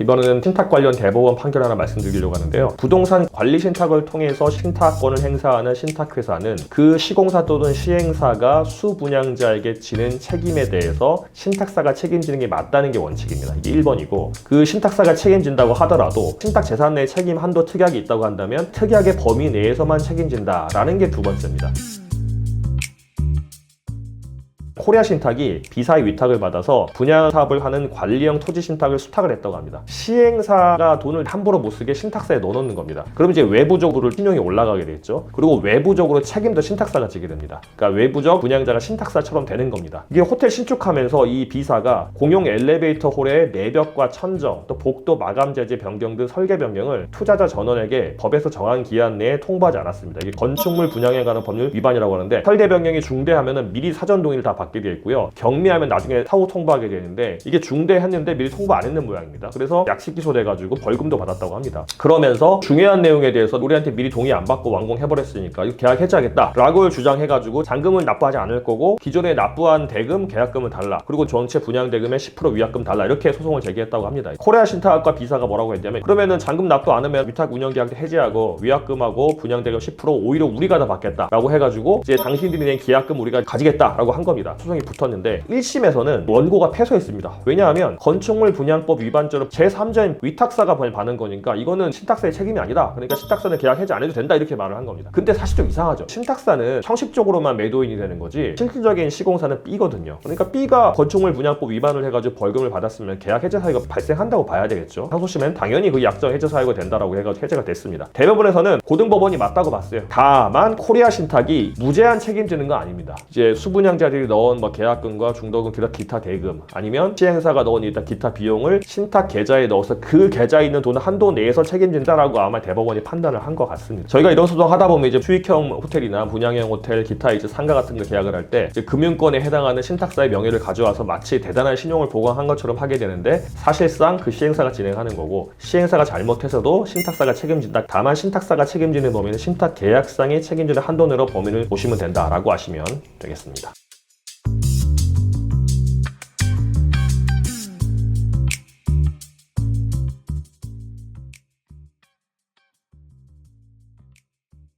이번에는 신탁 관련 대법원 판결 하나 말씀드리려고 하는데요. 부동산 관리 신탁을 통해서 신탁권을 행사하는 신탁회사는 그 시공사 또는 시행사가 수분양자에게 지는 책임에 대해서 신탁사가 책임지는 게 맞다는 게 원칙입니다. 이게 1번이고 그 신탁사가 책임진다고 하더라도 신탁 재산 내 책임 한도 특약이 있다고 한다면 특약의 범위 내에서만 책임진다라는 게 두 번째입니다. 코리아 신탁이 비사의 위탁을 받아서 분양 사업을 하는 관리형 토지 신탁을 수탁을 했다고 합니다. 시행사가 돈을 함부로 못 쓰게 신탁사에 넣어놓는 겁니다. 그럼 이제 외부적으로 신용이 올라가게 되겠죠. 그리고 외부적으로 책임도 신탁사가 지게 됩니다. 그러니까 외부적 분양자가 신탁사처럼 되는 겁니다. 이게 호텔 신축하면서 이 비사가 공용 엘리베이터 홀의 내벽과 천정, 또 복도 마감 제재 변경 등 설계 변경을 투자자 전원에게 법에서 정한 기한 내에 통보하지 않았습니다. 이게 건축물 분양에 관한 법률 위반이라고 하는데 설계 변경이 중대하면은 미리 사전 동의를 다 받게 되어 있고요. 경미하면 나중에 사후 통보하게 되는데 이게 중대했는데 미리 통보 안 했는 모양입니다. 그래서 약식 기소돼가지고 벌금도 받았다고 합니다. 그러면서 중요한 내용에 대해서 우리한테 미리 동의 안 받고 완공해버렸으니까 이거 계약 해지하겠다라고 주장해가지고 잔금은 납부하지 않을 거고 기존에 납부한 대금 계약금은 달라 그리고 전체 분양 대금의 10% 위약금 달라 이렇게 소송을 제기했다고 합니다. 코리아 신탁과 비사가 뭐라고 했냐면 그러면은 잔금 납부 안 하면 위탁 운영 계약 해지하고 위약금하고 분양 대금 10% 오히려 우리가 다 받겠다라고 해가지고 이제 당신들이 낸 계약금 우리가 가지겠다라고 한 겁니다. 소송이 붙었는데 1심에서는 원고가 패소했습니다. 왜냐하면 건축물 분양법 위반죄로 제3자인 위탁사가 받는 거니까 이거는 신탁사의 책임이 아니다. 그러니까 신탁사는 계약 해지 안 해도 된다 이렇게 말을 한 겁니다. 근데 사실 좀 이상하죠. 신탁사는 형식적으로만 매도인이 되는 거지 실질적인 시공사는 B거든요. 그러니까 B가 건축물 분양법 위반을 해가지고 벌금을 받았으면 계약 해제 사유가 발생한다고 봐야 되겠죠. 상소심은 당연히 그 약정 해제 사유가 된다라고 해가지고 해제가 됐습니다. 대법원에서는 고등법원이 맞다고 봤어요. 다만 코리아 신탁이 무제한 책임지는 거 아닙니다. 이제 수분양자들이 넣은 뭐 계약금과 중도금 기타 기타 대금 아니면 시행사가 넣은 일단 기타 비용을 신탁 계좌에 넣어서 그 계좌에 있는 돈을 한도 내에서 책임진다라고 아마 대법원이 판단을 한 것 같습니다. 저희가 이런 소송 하다 보면 이제 수익형 호텔이나 분양형 호텔 기타 이제 상가 같은 거 계약을 할 때 금융권에 해당하는 신탁사의 명예를 가져와서 마치 대단한 신용을 보강한 것처럼 하게 되는데 사실상 그 시행사가 진행하는 거고 시행사가 잘못해서도 신탁사가 책임진다. 다만 신탁사가 책임지는 범위는 신탁 계약상의 책임지는 한도 내로 범위를 보시면 된다라고 하시면 되겠습니다.